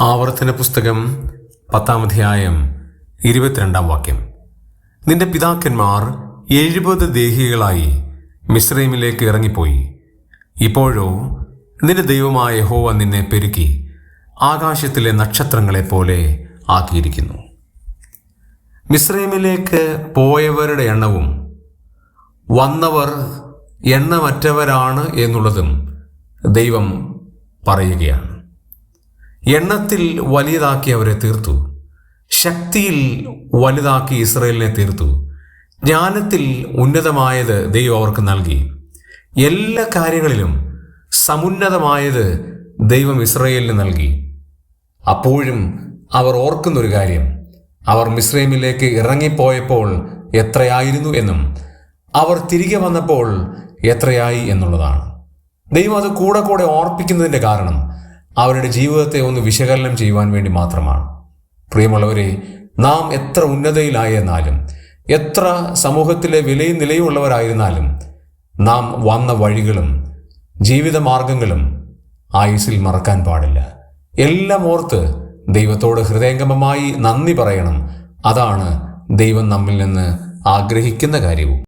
ആവർത്തന പുസ്തകം പത്താം അധ്യായം ഇരുപത്തിരണ്ടാം വാക്യം. നിന്റെ പിതാക്കന്മാർ എഴുപത് ദേഹികളായി മിശ്രൈമിലേക്ക് ഇറങ്ങിപ്പോയി. ഇപ്പോഴോ നിന്റെ ദൈവമായ ഹോവ നിന്നെ പെരുക്കി ആകാശത്തിലെ നക്ഷത്രങ്ങളെ പോലെ ആക്കിയിരിക്കുന്നു. മിശ്രൈമിലേക്ക് പോയവരുടെ എണ്ണവും വന്നവർ എണ്ണമറ്റവരാണ് എന്നുള്ളതും ദൈവം പറയുകയാണ്. എണ്ണത്തിൽ വലിയതാക്കി അവരെ തീർത്തു. ശക്തിയിൽ വലുതാക്കി ഇസ്രയേലിനെ തീർത്തു. ജ്ഞാനത്തിൽ ഉന്നതമായത് ദൈവം അവർക്ക് നൽകി. എല്ലാ കാര്യങ്ങളിലും സമുന്നതമായത് ദൈവം ഇസ്രയേലിന് നൽകി. അപ്പോഴും അവർ ഓർക്കുന്നൊരു കാര്യം. അവർ മിസ്രൈമിലേക്ക് ഇറങ്ങിപ്പോയപ്പോൾ എത്രയായിരുന്നു എന്നും അവർ തിരികെ വന്നപ്പോൾ എത്രയായി എന്നുള്ളതാണ്. ദൈവം അത് കൂടെ കൂടെ ഓർപ്പിക്കുന്നതിന്റെ കാരണം അവരുടെ ജീവിതത്തെ ഒന്ന് വിശകലനം ചെയ്യുവാൻ വേണ്ടി മാത്രമാണ്. പ്രിയമുള്ളവരെ നാം എത്ര ഉന്നതയിലായെന്നാലും എത്ര സമൂഹത്തിലെ വിലയും നിലയുമുള്ളവരായിരുന്നാലും നാം വന്ന വഴികളും ജീവിതമാർഗങ്ങളും ആയുസിൽ മറക്കാൻ പാടില്ല. എല്ലാം ഓർത്ത് ദൈവത്തോട് ഹൃദയംഗമമായി നന്ദി പറയണം. അതാണ് ദൈവം നമ്മിൽ നിന്ന് ആഗ്രഹിക്കുന്ന കാര്യവും.